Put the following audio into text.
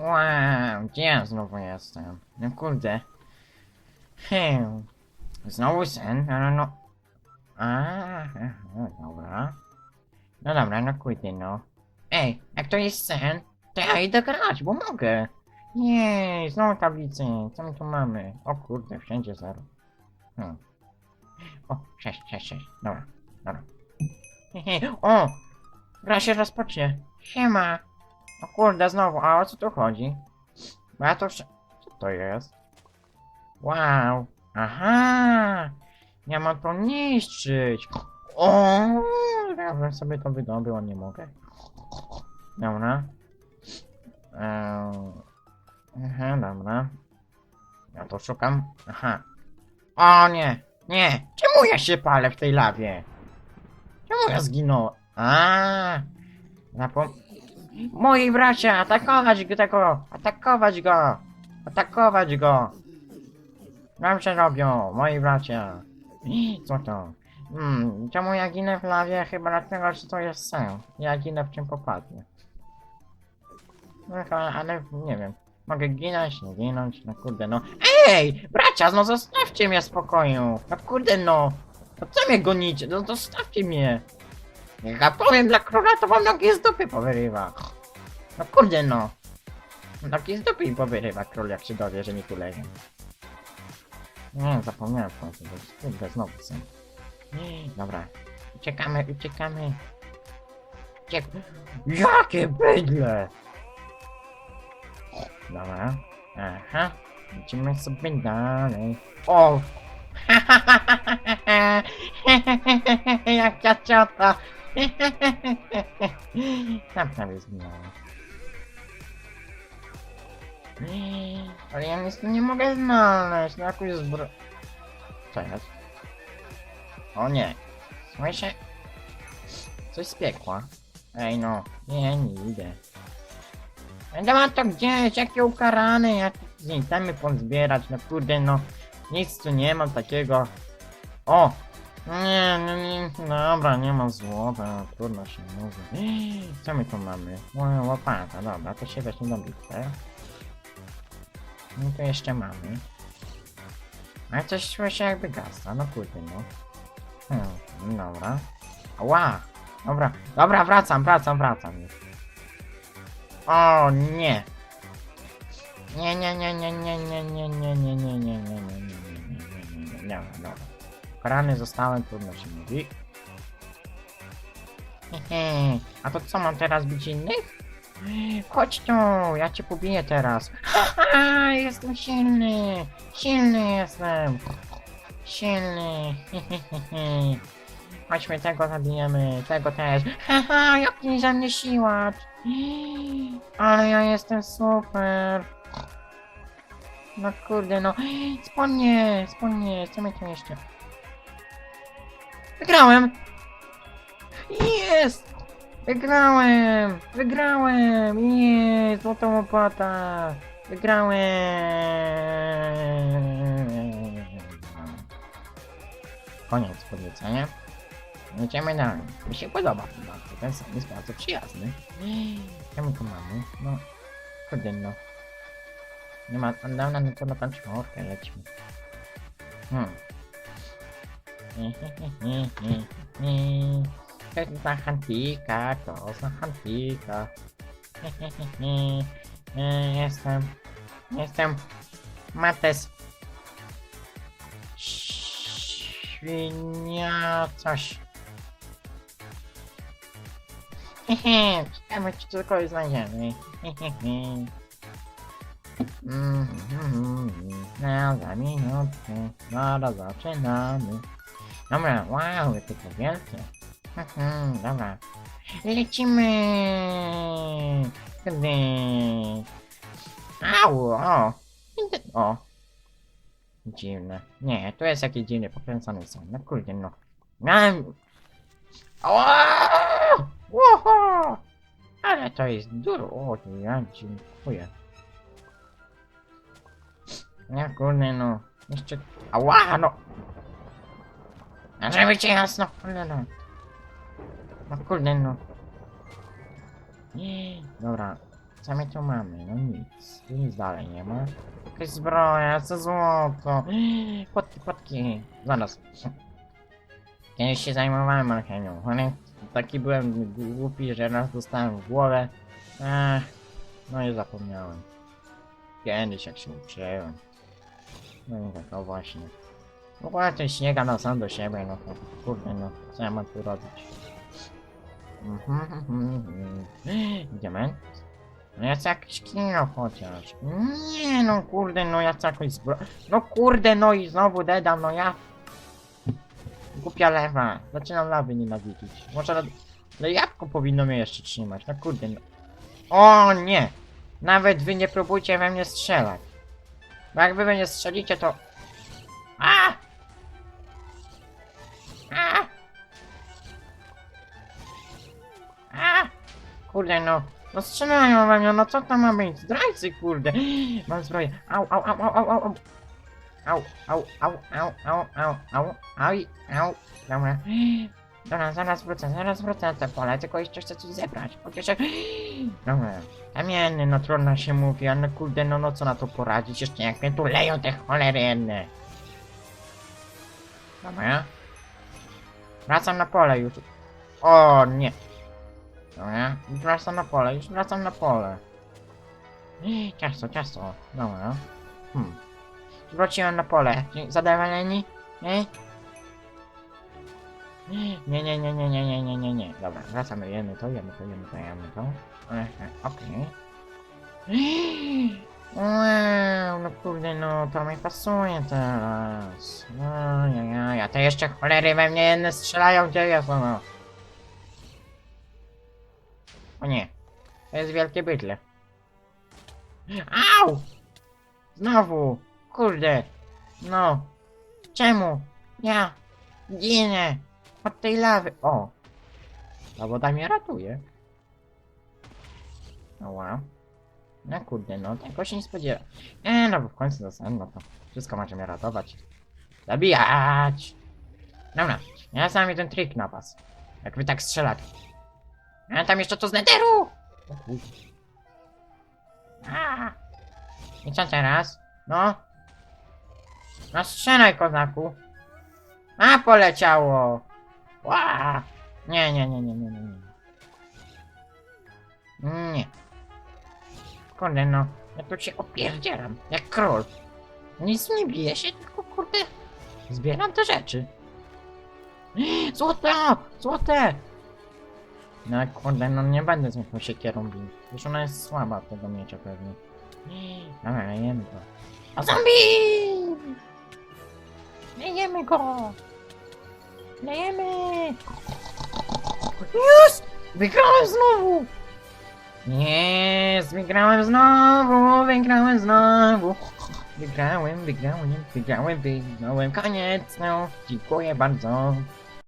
Wow, gdzie ja znowu jestem? No kurde. Hmm. Znowu sen? No, no, no. A, no, dobra. No dobra, no kurde, no. Ej, jak to jest sen, to ja idę grać, bo mogę. Jej, znowu tablicy. Co my tu mamy? O kurde, wszędzie zero. Hmm. O, sześć, sześć, sześć. Dobra, dobra. Hehe, o! Gra się rozpocznie. Siema. O kurde, znowu, a o co tu chodzi? Bo ja to wsz... Co to jest? Wow. Aha! Ja mam to niszczyć. O! Ja bym sobie to wydobył, a nie mogę. Dobra. Eee... Aha, dobra. Ja to szukam. Aha. O nie! Nie! Czemu ja się palę w tej lawie? Czemu ja zginąłem? A, Zapom... Moi bracia! Atakować go tego! Atakować go! Atakować go! Dobrze robią, moi bracia. Co to? Hmm, czemu ja ginę w lawie? Chyba dlatego, że to jest sen. Ja ginę w czym popadnie. No chyba, ale nie wiem. Mogę ginąć, nie ginąć, no kurde no. Ej! Bracia, no zostawcie mnie w spokoju! No kurde no! No co mnie gonicie? No zostawcie mnie! Jak powiem dla króla, to wam nogi z dupy powyrywa. No kurde no. Nogi z dupy powyrywa król, jak się dowie, że mi tu leży. Nie, zapomniałem w końcu, bo kurde, znowu są. Dobra. Uciekamy, uciekamy. Uciek... Jakie bydle! Dobra. Aha. Idziemy sobie dalej. O! Jaka ciota! Tam prawie zginąłem. Ale ja nic tu nie mogę znaleźć. No jakoś zbro... Co? O nie. Słyszę? Coś z piekła. Ej no. Nie, nie idę. Ma to gdzieś, jakie ukarany, jak zniszczamy pozbierać, no kurde no. Nic tu nie mam takiego. O! Nie, nie, nie, dobra, nie mam złota, no, trudno się mówi. Co my tu mamy? Ło- Łopata, dobra, to się weźmie do bitwy. No to jeszcze mamy. Ale coś słyszę jakby gasa, no kurde no. Hmm, dobra. Ła! Dobra, dobra, wracam, wracam, wracam. O nie! Nie, nie, nie, nie, nie, nie, nie, nie, nie, nie, nie, nie, nie, nie, nie, nie, nie, nie, nie, dobra. Karany zostałem, trudno się mówi. Hehe, a to co, mam teraz bić innych? Chodź tu, ja cię pobiję teraz. Jestem silny, silny jestem. Silny, hehehe. Chodźmy, tego zabijemy, tego też. Haha, jaki ze mnie siłacz. Ale ja jestem super. No kurde, no. Spodnie, spodnie, co my tu jeszcze? Wygrałem! Jest! Wygrałem! Wygrałem! Jest! Złota łopata! Wygrałem! Koniec powiedzenia. Idziemy dalej. Mi się podoba chyba. Ten sam jest bardzo przyjazny. Czemu tu mamy? No. Kurde no. Nie ma od dawna no to na tam czwórkę lecimy. Hmm. Za Hantika, to za Hantika. Jestem. Jestem. Mates. Świnia coś. Hehe, ciekawe czy tylko znajdziemy. Hehehe. Mhm, No, za minutkę. Dobra, zaczynamy. Dobra, wow, jakie to wielkie. Mhm, dobra. Lecimy! Gdy... Au, o! O! Dziwne. Nie, to jest jakiś dziwny, pokręcony są. No kurde, no. Miałem... Łoho! Ale to jest dużo. O, ja dziękuję. Nie kurde no. Jeszcze... Ała no! A żeby cię jasno, kurde no. No kurde no. Dobra. Co my tu mamy? No nic. Nic dalej nie ma. Jakaś zbroja, co złoto. Płotki, płotki. Zaraz. Kiedyś się zajmowałem alchemią, ale taki byłem głupi, że raz dostałem w głowę. Ech, no i zapomniałem. Kiedyś jak się uczyłem. No i tak, o właśnie. No właśnie śniega na sam do siebie, no to kurde no, co ja mam tu robić? Mhm, mhm, mhm. Diament? No chcę jakieś kino chociaż. Nie no kurde, no ja jakąś zbro... No kurde, no i znowu dedam, no ja... Głupia lewa. Zaczynam lawy nienawidzić. Może... na- Ale jabłko powinno mnie jeszcze trzymać, no kurde no. O nie! Nawet wy nie próbujcie we mnie strzelać. Bo jak wy mnie strzelicie, to... A! A! Kurde no. No strzelają we mnie, no co tam ma być? Zdrajcy, kurde. Mam zbroję. Au, au, au, au, au, au. Au, au, au, au, au, au, au, aj, au. Dobra. Dobra, zaraz wrócę, zaraz wrócę na te pole, tylko jeszcze chcę coś zebrać. Chociaż jak... Dobra. Kamienny, no trudno się mówi, ale kurde, no, no co na to poradzić? Jeszcze jak mnie tu leją te cholery jedne. Dobra. Wracam na pole już. O nie, Dobra, już wracam na pole, już wracam na pole. Ciasto, ciasto. Dobra. Hmm. Wróciłem na pole. Zadowoleni? Nie? Nie, nie, nie, nie, nie, nie, nie, nie, nie. Dobra, wracamy, jemy to, jemy to, jemy to, jemy to. Okej. Wow, no kurde, no to mi pasuje teraz. No, ja, ja, ja, te jeszcze cholery we mnie jedne strzelają, gdzie jest ono? O nie, to jest wielkie bydle. Au! Znowu, kurde, no, czemu? Ja ginę od tej lawy. O, ta woda mnie ratuje. No wow. No kurde, no tego się nie spodziewa. No bo w końcu dostanę, no to wszystko macie mnie ratować. Zabijać! Dobra, ja sam jeden trik na was. Jak wy tak strzelacie. A tam jeszcze to z netheru! O! I co teraz? No? No strzelaj, kozaku! A, poleciało! Ła! Nie, nie, nie, nie, nie, nie, nie. Nie. Kurde, no. Ja tu się opierdzielam, jak król. Nic nie bije się, tylko kurde. Zbieram te rzeczy. Złote! Złote! No kurde, no nie będę z nią siekierą bił. Już ona jest słaba tego miecza pewnie. Dobra, lejemy go. O zombie! Lejemy go! Lejemy! Już! Wygrałem znowu! Jest, wygrałem znowu, wygrałem znowu. Wygrałem, wygrałem, wygrałem, wygrałem, koniec, no, dziękuję bardzo.